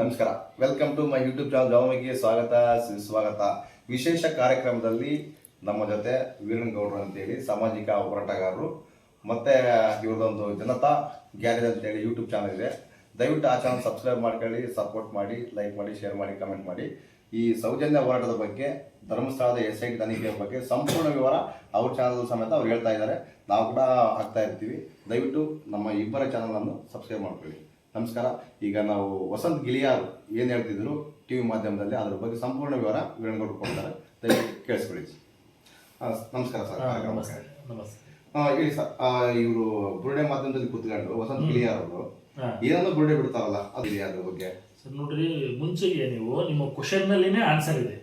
ನಮಸ್ಕಾರ. Welcome to my YouTube channel ಜಾಮಿಗೆ ಸ್ವಾಗತ, ಸುಸ್ವಾಗತ. ವಿಶೇಷ ಕಾರ್ಯಕ್ರಮದಲ್ಲಿ ನಮ್ಮ ಜೊತೆ ವೀರನಗೌಡರು ಅಂತೇಳಿ, ಸಾಮಾಜಿಕ ಹೋರಾಟಗಾರರು, ಮತ್ತೆ ಇವ್ರದೊಂದು ಜನತಾ ಗ್ಯಾರೇಜ್ ಅಂತೇಳಿ ಯೂಟ್ಯೂಬ್ ಚಾನಲ್ ಇದೆ. ದಯವಿಟ್ಟು ಆ ಚಾನಲ್ ಸಬ್ಸ್ಕ್ರೈಬ್ ಮಾಡ್ಕೊಳ್ಳಿ ಸಪೋರ್ಟ್ ಮಾಡಿ ಲೈಕ್ ಮಾಡಿ ಶೇರ್ ಮಾಡಿ ಕಮೆಂಟ್ ಮಾಡಿ. ಈ ಸೌಜನ್ಯ ಹೋರಾಟದ ಬಗ್ಗೆ, ಧರ್ಮಸ್ಥಳದ ಎಸ್ ಐ ತನಿಖೆಯ ಬಗ್ಗೆ ಸಂಪೂರ್ಣ ವಿವರ ಅವ್ರ ಚಾನಲ್ ಸಮೇತ ಅವ್ರು ಹೇಳ್ತಾ ಇದ್ದಾರೆ. ನಾವು ಕೂಡ ಹಾಕ್ತಾ ಇರ್ತೀವಿ. ದಯವಿಟ್ಟು ನಮ್ಮ ಇಬ್ಬರ ಚಾನಲನ್ನು ಸಬ್ಸ್ಕ್ರೈಬ್ ಮಾಡ್ಕೊಳ್ಳಿ. ನಮಸ್ಕಾರ. ಈಗ ನಾವು ವಸಂತ್ ಗಿಳಿಯಾರ್ ಏನು ಹೇಳ್ತಿದ್ರು ಟಿವಿ ಮಾಧ್ಯಮದಲ್ಲಿ ಅದರ ಬಗ್ಗೆ ಸಂಪೂರ್ಣ ವಿವರ ವೀರನಗೌಡರು ಕೊಡ್ತಾರೆ. ದಯವಿಟ್ಟು ಕೇಳಿಸ್ಕೊಳ್ಳಿ. ನಮಸ್ಕಾರ ಸರ್. ನಮಸ್ಕಾರ ಹೇಳಿ ಸರ್. ಇವರು ಬುರುಡೆ ಮಾಧ್ಯಮದಲ್ಲಿ ಕೂತ್ಕೊಂಡು ವಸಂತ್ ಗಿಳಿಯಾರ್ ಅವರು ಏನನ್ನು ಏನೋ ಬುರುಡೆ ಬಿಡ್ತಾರಲ್ಲ ಅದು ಅದ್ರ ಬಗ್ಗೆ? ಸರ್ ನೋಡ್ರಿ ಮುಂಚೆಗೆ ನೀವು ನಿಮ್ಮ ಕ್ವಶನ್ ನಲ್ಲಿನೇ ಆನ್ಸರ್ ಇದೆ.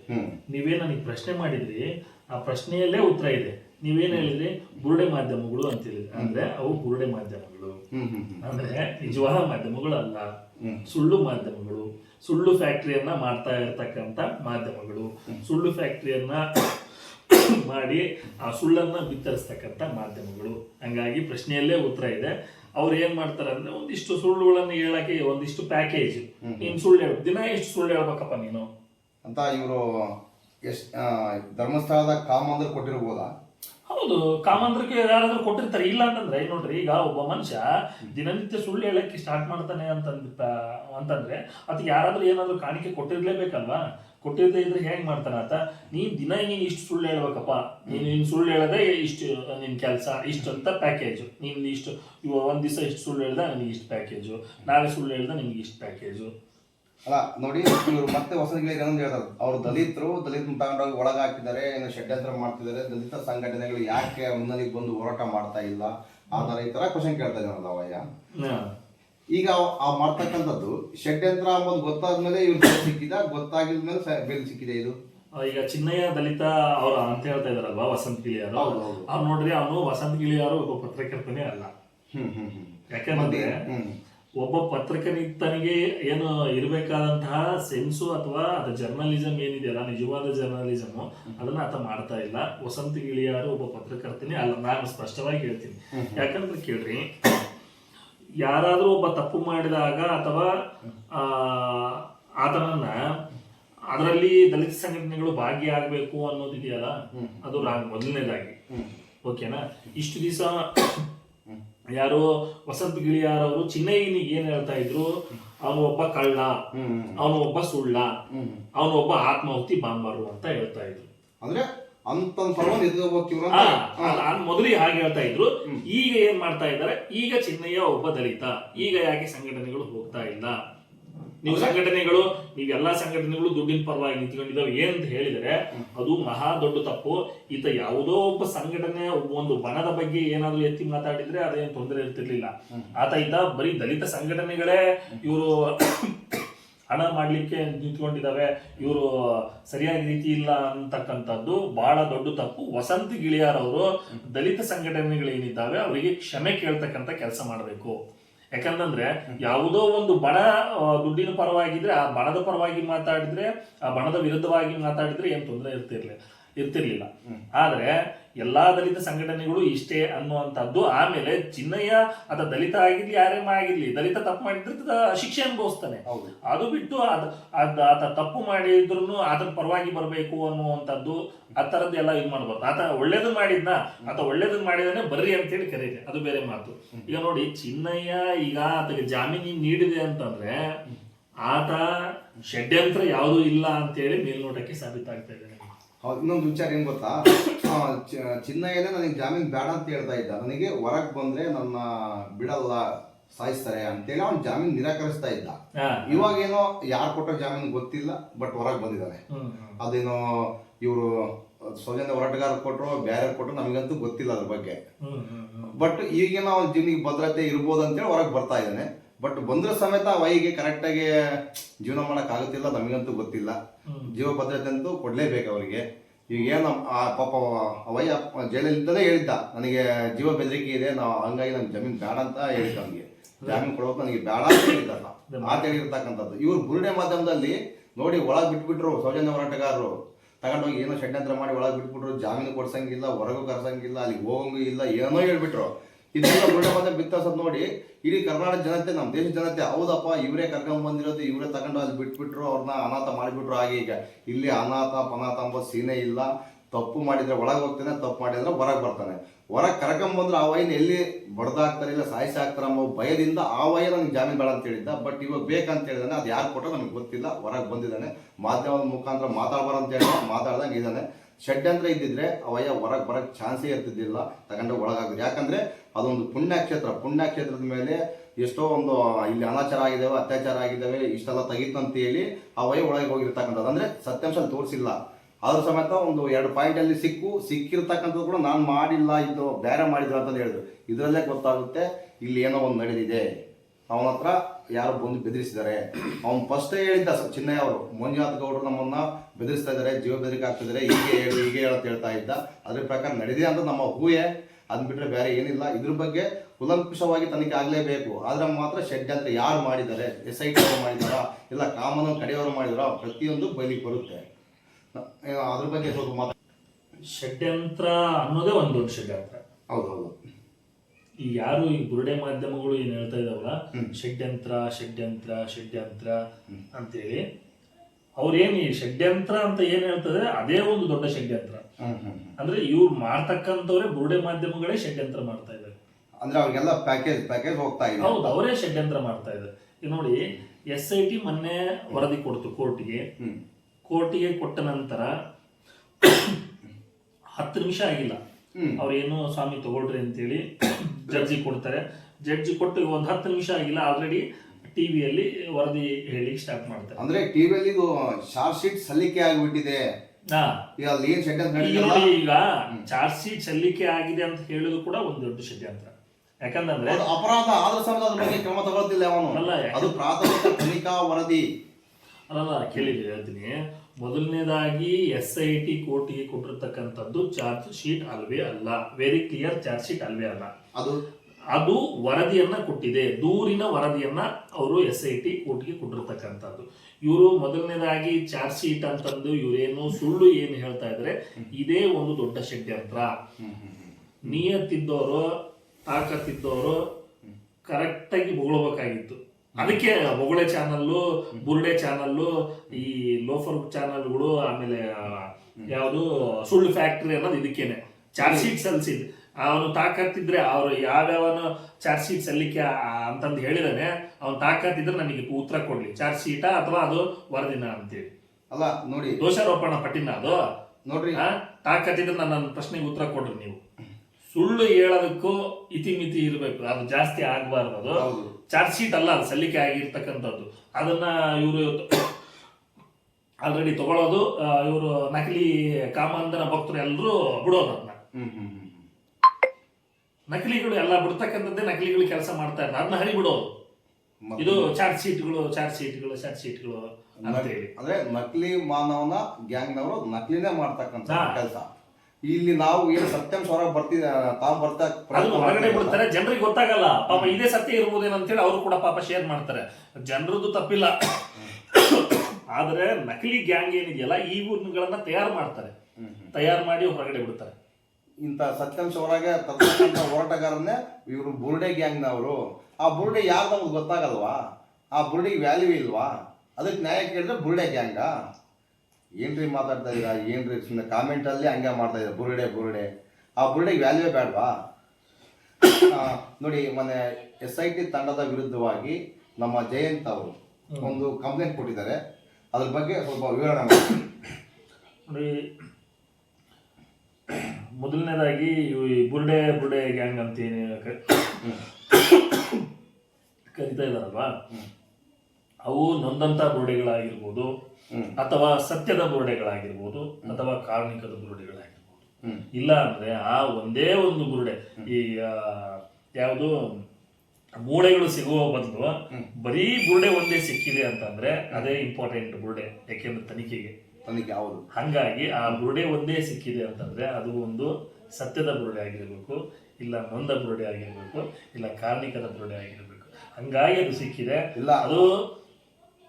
ನೀವೇ ನನಗೆ ಪ್ರಶ್ನೆ ಮಾಡಿದ್ರಿ. ಆ ಪ್ರಶ್ನೆಯಲ್ಲೇ ಉತ್ತರ ಇದೆ. ನೀವೇನ್ ಹೇಳಿದ್ರಿ? ಬುರುಡೆ ಮಾಧ್ಯಮಗಳು ಅಂತ ಹೇಳಿದ್ರಿ ಅಂದ್ರೆ ಅವು ಬುರುಡೆ ಮಾಧ್ಯಮಗಳು. ಅಂದ್ರೆ ನಿಜವಾದ ಮಾಧ್ಯಮಗಳು ಅಲ್ಲ. ಸುಳ್ಳು ಮಾಧ್ಯಮಗಳು. ಸುಳ್ಳು ಫ್ಯಾಕ್ಟರಿಯನ್ನ ಮಾಡ್ತಾ ಇರ್ತಕ್ಕಂಥ ಮಾಧ್ಯಮಗಳು. ಸುಳ್ಳು ಫ್ಯಾಕ್ಟರಿಯನ್ನ ಮಾಡಿ ಆ ಸುಳ್ಳನ್ನ ಬಿತ್ತರಿಸ್ತಕ್ಕಂಥ ಮಾಧ್ಯಮಗಳು. ಹಂಗಾಗಿ ಪ್ರಶ್ನೆಯಲ್ಲೇ ಉತ್ತರ ಇದೆ. ಅವ್ರು ಏನ್ ಮಾಡ್ತಾರೆ ಅಂದ್ರೆ ಒಂದಿಷ್ಟು ಸುಳ್ಳುಗಳನ್ನು ಹೇಳಕ್ಕೆ ಒಂದಿಷ್ಟು ಪ್ಯಾಕೇಜ್. ನೀನ್ ಸುಳ್ಳು ಹೇಳ ದಿನ ಎಷ್ಟು ಸುಳ್ಳು ಹೇಳ್ಬೇಕಪ್ಪ ನೀನು? ಅಂತ ಇವರು ಎಷ್ಟ್ ಧರ್ಮಸ್ಥಳದ ಕಾಮಂದ್ರೆ ಕೊಟ್ಟಿರ್ಬೋದಾ? ಹೌದು, ಕಾಮಂತ್ರಕ್ಕೆ ಯಾರಾದ್ರೂ ಕೊಟ್ಟಿರ್ತಾರೆ, ಇಲ್ಲ ಅಂತಂದ್ರೆ ನೋಡ್ರಿ, ಈಗ ಒಬ್ಬ ಮನುಷ್ಯ ದಿನನಿತ್ಯ ಸುಳ್ಳು ಹೇಳಕ್ಕೆ ಸ್ಟಾರ್ಟ್ ಮಾಡ್ತಾನೆ ಅಂತಂದ್ ಅಂತಂದ್ರೆ ಅದಕ್ಕೆ ಯಾರಾದ್ರೂ ಏನಾದ್ರೂ ಕಾಣಿಕೆ ಕೊಟ್ಟಿರ್ಲೇಬೇಕಲ್ವಾ? ಕೊಟ್ಟಿದ್ದೆ ಇದ್ರೆ ಹೆಂಗ್ ಮಾಡ್ತಾನ ಆತ? ನೀನ್ ದಿನ ನೀನ್ ಇಷ್ಟು ಸುಳ್ಳು ಹೇಳ್ಬೇಕಪ್ಪ. ನೀನ್ ನೀನ್ ಸುಳ್ಳು ಹೇಳದೆ ಇಷ್ಟು, ನಿನ್ ಕೆಲಸ ಇಷ್ಟು ಅಂತ ಪ್ಯಾಕೇಜ್ ನೀನ್ ಇಷ್ಟು, ಇವ ಒಂದ್ ದಿವಸ ಇಷ್ಟು ಸುಳ್ಳು ಹೇಳ್ದ, ನನಗೆ ಇಷ್ಟು ಪ್ಯಾಕೇಜು ನಾಳೆ ಸುಳ್ಳು ಹೇಳ್ದ, ನಿನ್ಗೆ ಇಷ್ಟು ಪ್ಯಾಕೇಜು ಅಲ್ಲ ನೋಡಿ ಇವರು ಮತ್ತೆ ಹೊಸದಿಗಳಿಗೆ ಏನಂತ ಹೇಳ್ತಾರೆ. ಅವರು ದಲಿತರು ದಲಿತ ತಗೊಂಡೋಗಿ ಒಳಗಾಕಿದ್ದಾರೆ ಏನು ಷಡ್ಯಂತ್ರ ಮಾಡ್ತಿದ್ದಾರೆ. ದಲಿತ ಸಂಘಟನೆಗಳು ಯಾಕೆ ಮುನ್ನಲಿಗೆ ಬಂದು ಹೋರಾಟ ಮಾಡ್ತಾ ಇಲ್ಲ? ಆ ಥರ ಈ ಥರ ಕ್ವಶನ್ ಕೇಳ್ತಾ ಇದ್ದಾರಲ್ಲ ಅವಯ್ಯ ಈಗ ಅವ್- ಆ ಮಾಡ್ತಕ್ಕಂಥದ್ದು ಷಡ್ಯಂತ್ರ ಅಂಬೋದು ಗೊತ್ತಾದ್ಮೇಲೆ ಇವ್ರು ಬೇಲ್ ಸಿಕ್ಕಿದ? ಗೊತ್ತಾಗಿದ್ಮೇಲೆ ಬೇಲ್ ಸಿಕ್ಕಿದೆ ಇದು? ಈಗ ಚಿನ್ನಯ್ಯ ದಲಿತ ಅವ್ರ ಅಂತ ಹೇಳ್ತಾ ಇದಾರಲ್ವಾ ವಸಂತ ಗಿಳಿಯಾರು. ಅವ್ರು ನೋಡ್ರಿ ಅವನು ವಸಂತ ಗಿಳಿಯಾರು ಒಬ್ಬ ಪತ್ರಕರ್ತನೇ ಅಲ್ಲ. ಹ್ಮ್ ಹ್ಮ್ ಹ್ಮ್. ಯಾಕೆಂದ್ರೆ ಒಬ್ಬ ಪತ್ರಕರ್ತನಿಗೆ ಏನು ಇರಬೇಕಾದಂತಹ ಸೆನ್ಸು ಅಥವಾ ಅದು ಜರ್ನಲಿಸಂ ಏನಿದೆಯಲ್ಲ ನಿಜವಾದ ಜರ್ನಲಿಸಮ್ ಅದನ್ನ ಆತ ಮಾಡ್ತಾ ಇಲ್ಲ. ವಸಂತ ಗಿಳಿಯಾರು ಒಬ್ಬ ಪತ್ರಕರ್ತನೇ ಅಲ್ಲ ನಾನು ಸ್ಪಷ್ಟವಾಗಿ ಹೇಳ್ತೀನಿ. ಯಾಕಂದ್ರೆ ಕೇಳ್ರಿ ಯಾರಾದ್ರೂ ಒಬ್ಬ ತಪ್ಪು ಮಾಡಿದಾಗ ಅಥವಾ ಆ, ಆತನನ್ನ ಅದರಲ್ಲಿ ದಲಿತ ಸಂಘಟನೆಗಳು ಭಾಗಿಯಾಗಬೇಕು ಅನ್ನೋದಿದೆಯಲ್ಲ ಅದು ರಾಂಗ್ ಮೊದಲನೇದಾಗಿ. ಓಕೆನಾ? ಇಷ್ಟು ದಿವಸ ಯಾರು ವಸಂತ ಗಿಳಿಯಾರ್ ಅವರು ಚಿನ್ನಯ್ಯನಿಗೆ ಏನ್ ಹೇಳ್ತಾ ಇದ್ರು? ಅವನು ಒಬ್ಬ ಕಳ್ಳ ಹ್ಮ್ ಅವನು ಒಬ್ಬ ಸುಳ್ಳ ಹ್ಮ್ ಅವನು ಒಬ್ಬ ಆತ್ಮಾಹುತಿ ಬಾಂಬರು ಅಂತ ಹೇಳ್ತಾ ಇದ್ರು. ಅಂದ್ರೆ ಅಂತ? ಮೊದಲಿಗೆ ಹಾಗೆ ಹೇಳ್ತಾ ಇದ್ರು. ಈಗ ಏನ್ ಮಾಡ್ತಾ ಇದ್ದಾರೆ ಈಗ ಚಿನ್ನಯ್ಯ ಒಬ್ಬ ದಲಿತ ಈಗ ಯಾಕೆ ಸಂಘಟನೆಗಳು ಹೋಗ್ತಾ ಇಲ್ಲ? ನೀವು ಸಂಘಟನೆಗಳು ನೀವೆಲ್ಲಾ ಸಂಘಟನೆಗಳು ದುಡ್ಡಿನ ಪರವಾಗಿ ನಿಂತ್ಕೊಂಡಿದ್ದಾವೆ. ಏನಂತ ಹೇಳಿದರೆ, ಅದು ಮಹಾ ದೊಡ್ಡ ತಪ್ಪು. ಈತ ಯಾವುದೋ ಒಬ್ಬ ಸಂಘಟನೆ ಒಂದು ವನದ ಬಗ್ಗೆ ಏನಾದ್ರೂ ಎತ್ತಿ ಮಾತಾಡಿದ್ರೆ ಅದೇನು ತೊಂದರೆ ಇರ್ತಿರ್ಲಿಲ್ಲ. ಆತ ಈತ ಬರೀ ದಲಿತ ಸಂಘಟನೆಗಳೇ ಇವರು ಹಣ ಮಾಡ್ಲಿಕ್ಕೆ ನಿಂತ್ಕೊಂಡಿದ್ದಾವೆ. ಇವರು ಸರಿಯಾದ ರೀತಿ ಇಲ್ಲ ಅಂತಕ್ಕಂಥದ್ದು ಬಹಳ ದೊಡ್ಡ ತಪ್ಪು. ವಸಂತ ಗಿಳಿಯಾರ್ ಅವರು ದಲಿತ ಸಂಘಟನೆಗಳೇನಿದ್ದಾವೆ, ಅವರಿಗೆ ಕ್ಷಮೆ ಕೇಳ್ತಕ್ಕಂಥ ಕೆಲಸ ಮಾಡಬೇಕು. ಯಾಕಂತಂದ್ರೆ ಯಾವುದೋ ಒಂದು ಬಣ ದುಡ್ಡಿನ ಪರವಾಗಿದ್ರೆ ಆ ಬಣದ ಪರವಾಗಿ ಮಾತಾಡಿದ್ರೆ, ಆ ಬಣದ ವಿರುದ್ಧವಾಗಿ ಮಾತಾಡಿದ್ರೆ ಏನ್ ತೊಂದರೆ ಇರ್ತಿರ್ಲಿಲ್ಲ. ಇರ್ತಿರ್ಲಿಲ್ಲ ಆದ್ರೆ ಎಲ್ಲಾ ದಲಿತ ಸಂಘಟನೆಗಳು ಇಷ್ಟೇ ಅನ್ನುವಂಥದ್ದು. ಆಮೇಲೆ ಚಿನ್ನಯ್ಯ ಅದ ದಲಿತ ಆಗಿರ್ಲಿ ಯಾರೇ ಆಗಿರ್ಲಿ ದಲಿತ ತಪ್ಪು ಮಾಡಿದ್ರೆ ಶಿಕ್ಷೆ ಅನುಭವಿಸ್ತಾನೆ. ಹೌದು. ಅದು ಬಿಟ್ಟು ಅದ್ ಅದ ಆತ ತಪ್ಪು ಮಾಡಿದ್ರು ಅದ್ರ ಪರವಾಗಿ ಬರಬೇಕು ಅನ್ನುವಂಥದ್ದು ಆ ಥರದ್ದು ಎಲ್ಲ ಇದು ಮಾಡ್ಬಾರ್ದು. ಆತ ಒಳ್ಳೇದು ಮಾಡಿದ್ನ ಆತ ಒಳ್ಳೇದನ್ನ ಮಾಡಿದಾನೆ ಬರ್ರಿ ಅಂತೇಳಿ ಕರೀರಿ. ಅದು ಬೇರೆ ಮಾತು. ಈಗ ನೋಡಿ ಚಿನ್ನಯ್ಯ ಈಗ ಆತಗೆ ಜಾಮೀನು ನೀಡಿದೆ ಅಂತಂದ್ರೆ ಆತ ಷಡ್ಯಂತ್ರ ಯಾವುದೂ ಇಲ್ಲ ಅಂತೇಳಿ ಮೇಲ್ನೋಟಕ್ಕೆ ಸಾಬೀತಾಗ್ತಾ ಇದ್ದಾನೆ. ಇನ್ನೊಂದು ವಿಚಾರ ಏನು ಗೊತ್ತಾ ಚಿನ್ನ ಚಿನ್ನಯ್ಯನೇ ನನಗೆ ಜಾಮೀನು ಬೇಡ ಅಂತ ಹೇಳ್ತಾ ಇದ್ದ ನನಗೆ ಹೊರಗೆ ಬಂದ್ರೆ ನನ್ನ ಬಿಡಲ್ಲ ಸಾಯಿಸ್ತಾರೆ ಅಂತೇಳಿ ಅವ್ನು ಜಾಮೀನು ನಿರಾಕರಿಸ್ತಾ ಇದ್ದ. ಇವಾಗ ಏನೋ ಯಾರು ಕೊಟ್ಟೋ ಜಾಮೀನು ಗೊತ್ತಿಲ್ಲ ಬಟ್ ಹೊರಗೆ ಹ್ಮ್. ಅದೇನೋ ಇವರು ಸೌಜನ್ಯ ಹೋರಾಟಗಾರ ಕೊಟ್ಟರು ಬೇರೆ ಕೊಟ್ಟರು ನಮಗಂತೂ ಗೊತ್ತಿಲ್ಲ ಅದ್ರ ಬಗ್ಗೆ. ಬಟ್ ಈಗೇನೋ ಅವ್ನ ಜೀವನಿಗೆ ಭದ್ರತೆ ಇರ್ಬೋದು ಅಂತೇಳಿ ಹೊರಗೆ ಬರ್ತಾ ಇದ್ದಾನೆ ಬಟ್ ಬಂದ್ರ ಸಮೇತ ವೈಗೆ ಕರೆಕ್ಟಾಗಿ ಜೀವನ ಮಾಡಕ್ ಆಗುತ್ತಿಲ್ಲ ನಮಗಂತೂ ಗೊತ್ತಿಲ್ಲ. ಜೀವ ಭದ್ರತೆ ಅಂತೂ ಕೊಡ್ಲೇಬೇಕು ಅವರಿಗೆ. ಈಗ ಏನು ಆ ಪಾಪ ವೈ ಜೈಲಲ್ಲಿದ್ದಾನೆ ಹೇಳಿದ್ದ. ನನಗೆ ಜೀವ ಬೆದರಿಕೆ ಇದೆ ನಾವು ಹಂಗಾಗಿ ನಮ್ಗೆ ಜಮೀನು ಬೇಡ ಅಂತ ಹೇಳಿದ್ದ ಅವ್ನಿಗೆ. ಜಾಮೀನು ಕೊಡೋಕೆ ನನಗೆ ಬೇಡ ಅಂತ ಹೇಳಿದ್ದಲ್ಲ. ಮಾತು ಹೇಳಿರ್ತಕ್ಕಂಥದ್ದು ಇವ್ರು ಬುರುಡೆ ಮಾಧ್ಯಮದಲ್ಲಿ ನೋಡಿ ಒಳಗೆ ಬಿಟ್ಬಿಟ್ರು ಸೌಜನ್ಯ ಹೋರಾಟಗಾರರು. ತಗೊಂಡೋಗಿ ಏನೋ ಷಡ್ಯಂತ್ರ ಮಾಡಿ ಒಳಗೆ ಬಿಟ್ಬಿಟ್ರು ಜಾಮೀನು ಕೊಡ್ಸಂಗಿಲ್ಲ ಹೊರಗೂ ಕರ್ಸಂಗಿಲ್ಲ ಅಲ್ಲಿಗೆ ಹೋಗಂಗೂ ಇಲ್ಲ ಏನೋ ಹೇಳ್ಬಿಟ್ರು. ಇದೆಲ್ಲ ಬುರುಡೆ ಮತ್ತೆ ಬಿತ್ತಸೋದು ನೋಡಿ, ಇಡೀ ಕರ್ನಾಟಕ ಜನತೆ ನಮ್ಮ ದೇಶ ಜನತೆ, ಹೌದಪ್ಪ, ಇವರೇ ಕರ್ಕೊಂಡ್ ಬಂದಿರೋದು, ಇವರೇ ತಗೊಂಡು ಅಲ್ಲಿ ಬಿಟ್ಬಿಟ್ರು ಅವ್ರನ್ನ ಅನಾಥ ಮಾಡಿಬಿಟ್ರು ಹಾಗೆ ಈಗ. ಇಲ್ಲಿ ಅನಾಥ, ಪನಾಥ ಅಂಬ ಸೀನೆ ಇಲ್ಲ. ತಪ್ಪು ಮಾಡಿದ್ರೆ ಒಳಗೆ ಹೋಗ್ತಾನೆ, ತಪ್ಪು ಮಾಡಿದ್ರೆ ಹೊರಗೆ ಬರ್ತಾನೆ. ಹೊರಗೆ ಕರ್ಕೊಂಬಂದ್ರೆ ಆ ವೈನ್ ಎಲ್ಲಿ ಬಡ್ದಾಕ್ತಾರೆ, ಇಲ್ಲ ಸಾಯಿಸಿ ಹಾಕ್ತಾರೆ ಅನ್ನೋ ಭಯದಿಂದ ಆ ವಯ ನಂಗೆ ಜಾಮೀನು ಬೇಡ ಅಂತ ಹೇಳಿದ್ದ. ಬಟ್ ಇವಾಗ ಬೇಕಂತ ಹೇಳಿದಾನೆ, ಅದು ಯಾರು ಕೊಟ್ಟೋ ನಮ್ಗೆ ಗೊತ್ತಿಲ್ಲ. ಹೊರಗೆ ಬಂದಿದ್ದಾನೆ ಮಾಧ್ಯಮದ ಮುಖಾಂತರ ಮಾತಾಡ್ಬಾರ ಅಂತ ಹೇಳಿ ಮಾತಾಡ್ದಂಗೆ ಇದ್ದಾನೆ ಷಡ್ಯಂತ್ರ ಇದ್ದಿದ್ರೆ ಅವಯ ಹೊರಗೆ ಬರಕ್ ಚಾನ್ಸೇ ಇರ್ತಿದ್ದಿಲ್ಲ, ತಗೊಂಡು ಒಳಗಾಗ್ತದೆ ಯಾಕಂದ್ರೆ ಅದೊಂದು ಪುಣ್ಯಕ್ಷೇತ್ರ ಪುಣ್ಯಕ್ಷೇತ್ರದ ಮೇಲೆ ಎಷ್ಟೋ ಒಂದು ಇಲ್ಲಿ ಅನಾಚಾರ ಆಗಿದ್ದಾವೆ ಅತ್ಯಾಚಾರ ಆಗಿದ್ದಾವೆ ಇಷ್ಟೆಲ್ಲ ತೆಗಿತು ಅಂತ ಹೇಳಿ ಆ ವಯ ಒಳಗೆ ಹೋಗಿರ್ತಕ್ಕಂಥದ್ದು. ಅಂದ್ರೆ ಸತ್ಯಾಂಶ ತೋರಿಸಿಲ್ಲ. ಅದ್ರ ಸಮೇತ ಒಂದು ಎರಡು ಪಾಯಿಂಟ್ ಅಲ್ಲಿ ಸಿಕ್ಕು, ಸಿಕ್ಕಿರ್ತಕ್ಕಂಥದ್ದು ಕೂಡ ನಾನು ಮಾಡಿಲ್ಲ, ಇದು ಬೇರೆ ಮಾಡಿದ್ರು ಅಂತ ಹೇಳಿದ್ರು. ಇದರಲ್ಲೇ ಗೊತ್ತಾಗುತ್ತೆ, ಇಲ್ಲಿ ಏನೋ ಒಂದು ನಡೆದಿದೆ. ಅವನ ಹತ್ರ ಯಾರು ಬಂದು ಬೆದರಿಸಿದ್ದಾರೆ? ಅವ್ನು ಫಸ್ಟ್ ಹೇಳಿದ್ದ ಚಿನ್ನಯ್ಯ ಅವರು ಮಂಜುನಾಥ್ ಗೌಡರು ನಮ್ಮನ್ನ ಬೆದರಿಸ್ತಾ ಇದ್ದಾರೆ ಜೀವ ಬೆದರಿಕೆ ಆಗ್ತಿದ್ದಾರೆ ಹೀಗೆ ಹೇಳು ಹೀಗೆ ಹೇಳು ಅಂತ ಹೇಳ್ತಾ ಇದ್ದ. ಅದ್ರ ಪ್ರಕಾರ ನಡೆದಿದೆ ಅಂತ ನಮ್ಮ ಹೂಯೆ ಅದ್ ಬಿಟ್ಟರೆ ಬೇರೆ ಏನಿಲ್ಲ. ಇದ್ರ ಬಗ್ಗೆ ಕುಲಂಕುಷವಾಗಿ ತನಿಖೆ ಆಗಲೇಬೇಕು. ಆದ್ರೆ ಮಾತ್ರ ಷಡ್ಯಂತ್ರ ಯಾರು ಮಾಡಿದ್ದಾರೆ? ಎಸ್ ಐ ಟಿ ಅವರು ಮಾಡಿದಾರ ಇಲ್ಲ ಕಾಮನ್ ಕಡೆಯವರು ಮಾಡಿದಾರ ಪ್ರತಿಯೊಂದು ಬಯಲಿಗೆ ಬರುತ್ತೆ. ಅದ್ರ ಬಗ್ಗೆ ಸ್ವಲ್ಪ ಮಾತ್ರ ಷಡ್ಯಂತ್ರ ಅನ್ನೋದೇ ಒಂದು ದೊಡ್ಡ ಷಡ್ಯಂತ್ರ. ಹೌದು ಹೌದು ಈ ಯಾರು ಈ ಬುರುಡೆ ಮಾಧ್ಯಮಗಳು ಏನ್ ಹೇಳ್ತಾ ಇದಾವಲ್ಲ? ಷಡ್ಯಂತ್ರ ಷಡ್ಯಂತ್ರ ಷಡ್ಯಂತ್ರ ಅಂತೇಳಿ. ಅವ್ರೇನ್ ಈ ಷಡ್ಯಂತ್ರ ಅಂತ ಏನ್ ಹೇಳ್ತದೆ ಅದೇ ಒಂದು ದೊಡ್ಡ ಷಡ್ಯಂತ್ರ. ಅಂದ್ರೆ ಇವ್ರು ಮಾಡ್ತಕ್ಕಂಥವ್ರೆ ಬುರುಡೆ ಮಾಧ್ಯಮಗಳೇ ಷಡ್ಯಂತ್ರ ಮಾಡ್ತಾ ಇದ್ದಾರೆ ಅಂದ್ರೆ ಅವ್ರಿಗೆಲ್ಲ ಪ್ಯಾಕೇಜ್ ಪ್ಯಾಕೇಜ್ ಹೋಗ್ತಾ ಇದೆ. ಹೌದು ಅವರೇ ಷಡ್ಯಂತ್ರ ಮಾಡ್ತಾ ಇದ್ದಾರೆ ಈಗ ನೋಡಿ ಎಸ್ ಐ ಟಿ ಮೊನ್ನೆ ವರದಿ ಕೊಡ್ತು ಕೋರ್ಟ್ಗೆ. ಕೋರ್ಟಿಗೆ ಕೊಟ್ಟ ನಂತರ ಹತ್ತು ನಿಮಿಷ ಆಗಿಲ್ಲ. ಅವ್ರೇನು ಸ್ವಾಮಿ ತಗೊಳ್ರಿ ಅಂತೇಳಿ ಜಡ್ಜಿ ಕೊಡ್ತಾರೆ. ಜಡ್ಜಿ ಕೊಟ್ಟು ಒಂದು ಹತ್ತು ನಿಮಿಷ ಆಗಿಲ್ಲ ಆಲ್ರೆಡಿ ಟಿವಿಯಲ್ಲಿ ವರದಿ ಹೇಳಿ ಸ್ಟಾರ್ಟ್ ಮಾಡ್ತಾರೆ. ಅಂದ್ರೆ ಟಿವಿಯಲ್ಲಿ ಇದು ಶಾರ್ಟ್ ಶೀಟ್ ಸಲ್ಲಿಕೆ ಆಗಿಬಿಟ್ಟಿದೆ. ಹಾ. ಈಗ ಚಾರ್ಜ್ ಶೀಟ್ ಸಲ್ಲಿಕೆ ಆಗಿದೆ ಅಂತ ಹೇಳೋದು ಕೂಡ ಒಂದು ದೊಡ್ಡ ಷಡ್ಯಂತ್ರ. ಯಾಕಂದ್ರೆ ಅಪರಾಧ ಆದ್ರೂ ಸಮೇತ ಅದ್ರ ಬಗ್ಗೆ ಕ್ರಮ ತಗೊಳ್ತಿಲ್ಲ ಅವನು. ಅಲ್ಲ, ಅದು ಪ್ರಾಥಮಿಕ ತನಿಖಾ ವರದಿ. ಅಲ್ಲ ಕೇಳಿದ್ರೆ ಹೇಳ್ತೀನಿ. ಮೊದಲನೇದಾಗಿ ಎಸ್ ಐ ಟಿ ಕೋರ್ಟಿಗೆ ಕೊಟ್ಟಿರ್ತಕ್ಕಂಥದ್ದು ಚಾರ್ಜ್ ಶೀಟ್ ಅಲ್ವೇ ಅಲ್ಲ. ವೆರಿ ಕ್ಲಿಯರ್ ಚಾರ್ಜ್ ಶೀಟ್ ಅಲ್ವೇ ಅಲ್ಲ. ಅದು? ಅದು ವರದಿಯನ್ನ ಕೊಟ್ಟಿದೆ. ದೂರಿನ ವರದಿಯನ್ನ ಅವರು ಎಸ್ ಐ ಟಿ ಕೋರ್ಟ್ಗೆ ಕೊಟ್ಟಿರ್ತಕ್ಕಂಥದ್ದು. ಇವರು ಮೊದಲನೇದಾಗಿ ಚಾರ್ಜ್ ಶೀಟ್ ಅಂತಂದು ಇವರೇನು ಸುಳ್ಳು ಏನು ಹೇಳ್ತಾ ಇದ್ರೆ ಇದೇ ಒಂದು ದೊಡ್ಡ ಷಡ್ಯಂತ್ರ. ನಿಯತ್ತಿದ್ದವರು, ತಾಕತ್ತಿದ್ದವರು ಕರೆಕ್ಟಾಗಿ ಹೊಗಳಬೇಕಾಗಿತ್ತು. ಅದಕ್ಕೆ ಬೊಗಳೆ ಚಾನಲ್ಲು, ಬುರುಡೆ ಚಾನಲ್ಲು, ಈ ಲೋಫರ್ ಚಾನಲ್ಗಳು, ಆಮೇಲೆ ಯಾವುದು ಸುಳ್ಳು ಫ್ಯಾಕ್ಟ್ರಿ ಅನ್ನೋದು ಇದಕ್ಕೇನೆ. ಚಾರ್ಜ್ ಶೀಟ್ ಸಲ್ಲಿಸಿದ್ ಅವನು ತಾಕತ್ತಿದ್ರೆ ಅವ್ರು ಯಾವ್ಯಾವನು ಚಾರ್ಜ್ ಶೀಟ್ ಸಲ್ಲಿಕೆ ಅಂತಂದು ಹೇಳಿದಾನೆ ಅವ್ನು ತಾಕತ್ತಿದ್ರೆ ನನಗೆ ಉತ್ತರ ಕೊಡ್ಲಿ. ಚಾರ್ಜ್ ಶೀಟಾ ಅಥವಾ ಅದು ವರದಿನ ಅಂತೇಳಿ. ಅಲ್ಲ ನೋಡಿ. ದೋಷಾರೋಪಣ ಪಟ್ಟಿನ ಅದು? ನೋಡ್ರಿ. ತಾಕತ್ತಿದ್ರೆ ನನ್ನ ಪ್ರಶ್ನೆಗೆ ಉತ್ತರ ಕೊಡ್ರಿ ನೀವು. ಸುಳ್ಳು ಹೇಳೋದಕ್ಕೂ ಇತಿಮಿತಿ ಇರಬೇಕು. ಅದು ಜಾಸ್ತಿ ಆಗಬಾರ್ದು ಅದು. ಚಾರ್ಜ್ ಶೀಟ್ ಅಲ್ಲ ಅದು ಸಲ್ಲಿಕೆ ಆಗಿರ್ತಕ್ಕಂಥದ್ದು. ಅದನ್ನ ಇವರು ಆಲ್ರೆಡಿ ತಗೊಳ್ಳೋದು ಇವರು ನಕಲಿ ಕಾಮಂದನ ಭಕ್ತರು ಎಲ್ಲರೂ ಬಿಡೋದು ಅದನ್ನ. ನಕಲಿಗಳು ಎಲ್ಲ ಬಿಡ್ತಕ್ಕಂಥದ್ದೇ ನಕಲಿಗಳು ಕೆಲಸ ಮಾಡ್ತಾ ಇದ್ದಾರೆ ಅದನ್ನ ಹರಿ ಬಿಡೋದು ಮತ್ತೆ ಇದು ಚಾರ್ಜ್ ಶೀಟ್ಗಳು ಚಾರ್ಜ್ ಶೀಟ್ಗಳು ಚಾರ್ಜ್ ಶೀಟ್ಗಳು ಅಂದ್ರೆ ನಕಲಿ ಮಾನವನ ಗ್ಯಾಂಗ್ನವರು ನಕಲಿನೇ ಮಾಡ್ತಕ್ಕಂಥ ಕೆಲಸ. ಇಲ್ಲಿ ನಾವು ಏನು ಸತ್ಯಾಂಶ ಹೊರಗೆ ಬರ್ತಿದ ತಾವು ಬರ್ತಾ ಹೊರಗಡೆ ಬಿಡ್ತಾರೆ. ಜನರಿಗೆ ಗೊತ್ತಾಗಲ್ಲ. ಪಾಪ ಇದೇ ಸತ್ಯ ಇರ್ಬೋದೇನೋ ಅಂತೇಳಿ ಅವರು ಕೂಡ ಪಾಪ ಶೇರ್ ಮಾಡ್ತಾರೆ. ಜನರದ್ದು ತಪ್ಪಿಲ್ಲ. ಆದರೆ ನಕಲಿ ಗ್ಯಾಂಗ್ ಏನಿದೆಯಲ್ಲ ಈ ಊರುಗಳನ್ನ ತಯಾರು ಮಾಡ್ತಾರೆ. ತಯಾರು ಮಾಡಿ ಹೊರಗಡೆ ಬಿಡ್ತಾರೆ. ಇಂಥ ಸತ್ಯಾಂಶ ಹೊರಗೆ ತರ್ತಕ್ಕಂಥ ಹೋರಾಟಗಾರನ್ನೇ ಇವರು ಬುರುಡೆ ಗ್ಯಾಂಗ್ನವರು. ಆ ಬುರುಡೆ ಯಾರು ನಮ್ಗೆ ಗೊತ್ತಾಗಲ್ವಾ? ಆ ಬುರುಡೆಗೆ ವ್ಯಾಲ್ಯೂ ಇಲ್ವಾ? ಅದಕ್ಕೆ ನ್ಯಾಯ ಕೇಳಿದ್ರೆ ಬುರುಡೆ ಗ್ಯಾಂಗ. ಏನ್ರಿ ಮಾತಾಡ್ತಾ ಇದ್ದೀರಾ ಏನ್ರಿ ಸುಮ್ಮನೆ ಕಾಮೆಂಟಲ್ಲಿ ಹಂಗೆ ಮಾಡ್ತಾ ಇದ್ದಾರೆ ಬುರುಡೆ ಬುರುಡೆ. ಆ ಬುರುಡೆಗೆ ವ್ಯಾಲ್ಯೂ ಬೇಡವಾ? ನೋಡಿ ಮೊನ್ನೆ ಎಸ್ ಐ ಟಿ ತಂಡದ ವಿರುದ್ಧವಾಗಿ ನಮ್ಮ ಜಯಂತ್ ಅವರು ಒಂದು ಕಂಪ್ಲೇಂಟ್ ಕೊಟ್ಟಿದ್ದಾರೆ. ಅದ್ರ ಬಗ್ಗೆ ಸ್ವಲ್ಪ ವಿವರಣೆ ಮಾಡಿ ಮೊದಲನೇದಾಗಿ ಈ ಬುರ್ಡೆ ಬುರ್ಡೆ ಗ್ಯಾಂಗ್ ಅಂತ ಏನು ಕರಿತಾ ಇದಾರಲ್ವಾ ಅವು ನೊಂದಂತ ಬುರುಡೆಗಳಾಗಿರ್ಬೋದು ಅಥವಾ ಸತ್ಯದ ಬುರುಡೆಗಳಾಗಿರ್ಬೋದು ಅಥವಾ ಕಾರ್ಮಿಕದ ಬುರುಡೆಗಳಾಗಿರ್ಬೋದು. ಇಲ್ಲ ಅಂದ್ರೆ ಆ ಒಂದೇ ಒಂದು ಬುರುಡೆ ಈ ಯಾವುದು ಮೂಳೆಗಳು ಸಿಗುವ ಬದಲು ಬರೀ ಬುರುಡೆ ಒಂದೇ ಸಿಕ್ಕಿದೆ ಅಂತಂದ್ರೆ ಅದೇ ಇಂಪಾರ್ಟೆಂಟ್ ಬುರುಡೆ ಯಾಕೆಂದ್ರೆ ತನಿಖೆಗೆ. ತನಿಖೆ ಯಾವುದು ಹಂಗಾಗಿ ಆ ಬುರುಡೆ ಒಂದೇ ಸಿಕ್ಕಿದೆ ಅಂತಂದ್ರೆ ಅದು ಒಂದು ಸತ್ಯದ ಬುರುಡೆ ಆಗಿರಬೇಕು ಇಲ್ಲ ನೊಂದ ಬುರುಡೆ ಆಗಿರಬೇಕು ಇಲ್ಲ ಕಾರ್ಣಿಕದ ಬುರುಡೆ ಆಗಿರಬೇಕು. ಹಂಗಾಗಿ ಅದು ಸಿಕ್ಕಿದೆ. ಇಲ್ಲ. ಅದು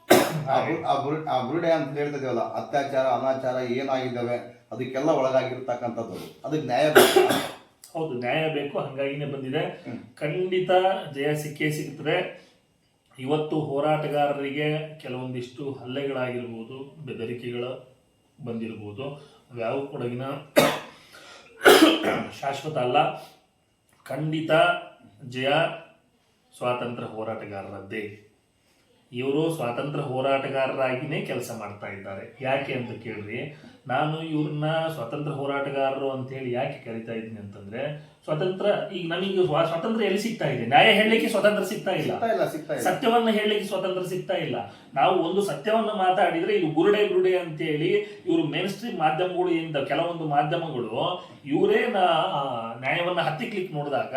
ಬುರ್- ಆ ಬುರುಡೆ ಅಂತ ಹೇಳ್ತಿದ್ದೇವಲ್ಲ ಅತ್ಯಾಚಾರ ಅನಾಚಾರ ಏನಾಗಿದ್ದಾವೆ ಅದಕ್ಕೆಲ್ಲ ಒಳಗಾಗಿರ್ತಕ್ಕಂಥದ್ದು. ಅದಕ್ಕೆ ನ್ಯಾಯ ಬೇಕು. ಹೌದು ನ್ಯಾಯ ಬೇಕು ಹಂಗಾಗಿನೇ ಬಂದಿದೆ. ಖಂಡಿತ ಜಯ ಸಿಕ್ಕೇ ಸಿಗ್ತದೆ. ಇವತ್ತು ಹೋರಾಟಗಾರರಿಗೆ ಕೆಲವೊಂದಿಷ್ಟು ಹಲ್ಲೆಗಳಾಗಿರ್ಬೋದು, ಬೆದರಿಕೆಗಳು ಬಂದಿರ್ಬೋದು. ಅವ್ಯಾವ ಕೊಡಗಿನ ಶಾಶ್ವತ ಅಲ್ಲ. ಖಂಡಿತ ಜಯ ಸ್ವಾತಂತ್ರ್ಯ ಹೋರಾಟಗಾರರದ್ದೇ. ಇವರು ಸ್ವಾತಂತ್ರ್ಯ ಹೋರಾಟಗಾರರಾಗಿನೇ ಕೆಲಸ ಮಾಡ್ತಾ ಇದ್ದಾರೆ. ಯಾಕೆ ಅಂತ ಕೇಳ್ರಿ. ನಾನು ಇವ್ರನ್ನ ಸ್ವತಂತ್ರ ಹೋರಾಟಗಾರರು ಅಂತ ಹೇಳಿ ಯಾಕೆ ಕರಿತಾ ಇದ್ದೀನಿ ಅಂತಂದ್ರೆ ಸ್ವತಂತ್ರ ಈಗ ನಮಗೆ ಸ್ವತಂತ್ರ ಎಲ್ಲಿ ಸಿಗ್ತಾ ಇದೆ? ನ್ಯಾಯ ಹೇಳಲಿಕ್ಕೆ ಸ್ವತಂತ್ರ ಸಿಗ್ತಾ ಇಲ್ಲ. ಸತ್ಯವನ್ನು ಹೇಳಲಿಕ್ಕೆ ಸ್ವತಂತ್ರ ಸಿಗ್ತಾ ಇಲ್ಲ. ನಾವು ಒಂದು ಸತ್ಯವನ್ನ ಮಾತಾಡಿದ್ರೆ ಇದು ಗುರುಡೆ ಗುರುಡೆ ಅಂತೇಳಿ ಇವರು ಮೇನ್ ಸ್ಟ್ರೀಮ್ ಮಾಧ್ಯಮಗಳು ಕೆಲವೊಂದು ಮಾಧ್ಯಮಗಳು ಇವರೇ ನ್ಯಾಯವನ್ನ ಹತ್ತಿಕ್ಲಿಕ್ ನೋಡಿದಾಗ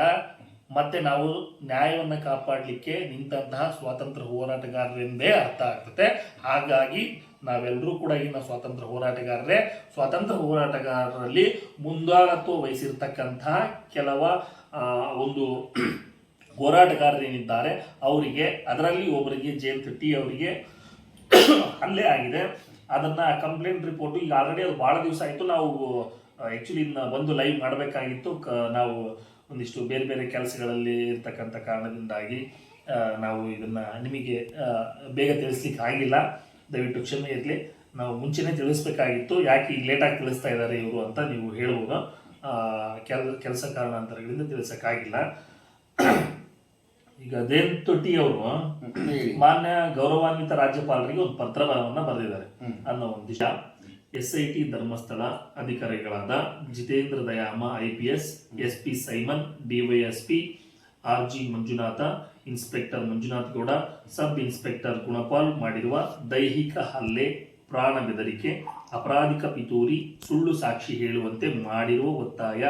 ಮತ್ತೆ ನಾವು ನ್ಯಾಯವನ್ನು ಕಾಪಾಡಲಿಕ್ಕೆ ನಿಂತಹ ಸ್ವಾತಂತ್ರ್ಯ ಹೋರಾಟಗಾರರೆಂದೇ ಅರ್ಥ ಆಗ್ತದೆ. ಹಾಗಾಗಿ ನಾವೆಲ್ಲರೂ ಕೂಡ ಇನ್ನು ಸ್ವಾತಂತ್ರ್ಯ ಹೋರಾಟಗಾರರೇ. ಸ್ವಾತಂತ್ರ್ಯ ಹೋರಾಟಗಾರರಲ್ಲಿ ಮುಂದಾಳತ್ವ ವಹಿಸಿರ್ತಕ್ಕಂತಹ ಕೆಲವ ಒಂದು ಹೋರಾಟಗಾರರೇನಿದ್ದಾರೆ, ಅವರಿಗೆ, ಅದರಲ್ಲಿ ಒಬ್ಬರಿಗೆ ಜಯಂತ್ ಟಿ ಅವರಿಗೆ ಹಲ್ಲೆ ಆಗಿದೆ. ಅದನ್ನ ಕಂಪ್ಲೇಂಟ್ ರಿಪೋರ್ಟ್ ಈಗ ಆಲ್ರೆಡಿ ಅದು ಭಾಳ ದಿವಸ ಆಯಿತು. ನಾವು ಆ್ಯಕ್ಚುಲಿ ಬಂದು ಲೈವ್ ಮಾಡಬೇಕಾಗಿತ್ತು. ಕ, ನಾವು ಒಂದಿಷ್ಟು ಬೇರೆ ಬೇರೆ ಕೆಲಸಗಳಲ್ಲಿ ಇರ್ತಕ್ಕಂಥ ಕಾರಣದಿಂದಾಗಿ ನಾವು ಇದನ್ನ ನಿಮಗೆ ಬೇಗ ತಿಳಿಸ್ಲಿಕ್ಕೆ ಆಗಿಲ್ಲ. ದಯವಿಟ್ಟು ಕ್ಷಮೆ ಇರಲಿ. ನಾವು ಮುಂಚೆನೇ ತಿಳಿಸ್ಬೇಕಾಗಿತ್ತು. ಯಾಕೆ ಈಗ ಲೇಟಾಗಿ ತಿಳಿಸ್ತಾ ಇದ್ದಾರೆ ಇವರು ಅಂತ ನೀವು ಹೇಳ್ಬೋದು. ಆ, ಕೆಲ ಕೆಲಸ ಕಾರಣಾಂತರಗಳಿಂದ ತಿಳಿಸೋಕ್ಕಾಗಿಲ್ಲ. ಈಗ ದೇವ್ ತೊಟ್ಟಿ ಅವರು ಮಾನ್ಯ ಗೌರವಾನ್ವಿತ ರಾಜ್ಯಪಾಲರಿಗೆ ಒಂದು ಪತ್ರವನ್ನು ಬರೆದಿದ್ದಾರೆ ಅನ್ನೋ ಒಂದು ದಿಶ ಎಸ್ ಐ ಧರ್ಮಸ್ಥಳ ಅಧಿಕಾರಿಗಳಾದ Jitendra Dayama, IPS, SP Simon, DYSP R G Manjunatha, inspector Manjunath Gowda, sub inspector Gunapal ಮಾಡಿರುವ ದೈಹಿಕ ಹಲ್ಲೆ, ಪ್ರಾಣ ಬೆದರಿಕೆ, ಅಪರಾಧಿಕ ಪಿತೂರಿ, ಸುಳ್ಳು ಸಾಕ್ಷಿ ಹೇಳುವಂತೆ ಮಾಡಿರುವ ಒತ್ತಾಯ,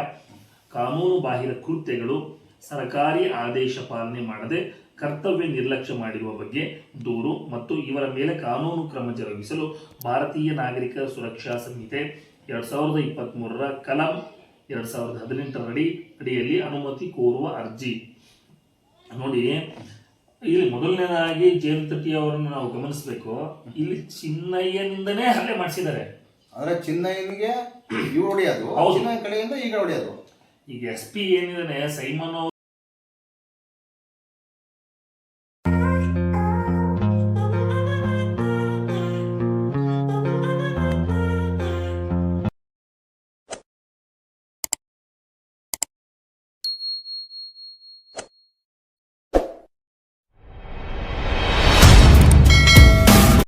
ಕಾನೂನು ಬಾಹಿರ ಕೃತ್ಯಗಳು, ಸರ್ಕಾರಿ ಆದೇಶ ಪಾಲನೆ ಮಾಡದೆ ಕರ್ತವ್ಯ ನಿರ್ಲಕ್ಷ್ಯ ಮಾಡಿರುವ ಬಗ್ಗೆ ದೂರು ಮತ್ತು ಇವರ ಮೇಲೆ ಕಾನೂನು ಕ್ರಮ ಜರುಗಿಸಲು ಭಾರತೀಯ ನಾಗರಿಕ ಸುರಕ್ಷಾ ಸಂಹಿತೆ ಎರಡು ಸಾವಿರದ ಇಪ್ಪತ್ತ್ ಮೂರರ ಕಲಂ ಎರಡ್ ಸಾವಿರದ ಹದಿನೆಂಟರಡಿ ಅಡಿಯಲ್ಲಿ ಅನುಮತಿ ಕೋರುವ ಅರ್ಜಿ. ನೋಡಿ ಇಲ್ಲಿ ಮೊದಲನೇದಾಗಿ ಜಯಂತ್ ಟಿ ಅವರನ್ನು ನಾವು ಗಮನಿಸಬೇಕು. ಇಲ್ಲಿ ಚಿನ್ನಯ್ಯನಿಂದನೇ ಹಲ್ಲೆ ಮಾಡಿಸಿದ್ದಾರೆ. ಅಂದ್ರೆ ಚಿನ್ನಯ್ಯನಿಗೆ ಇವ್ರು ಹೊಡೆಯೋದು. ಕಡೆಯಿಂದ ಈಗ ಹೊಡೆಯೋದು. ಈಗ ಎಸ್ ಪಿ ಏನಿದ್ದಾನೆ ಸೈಮನ್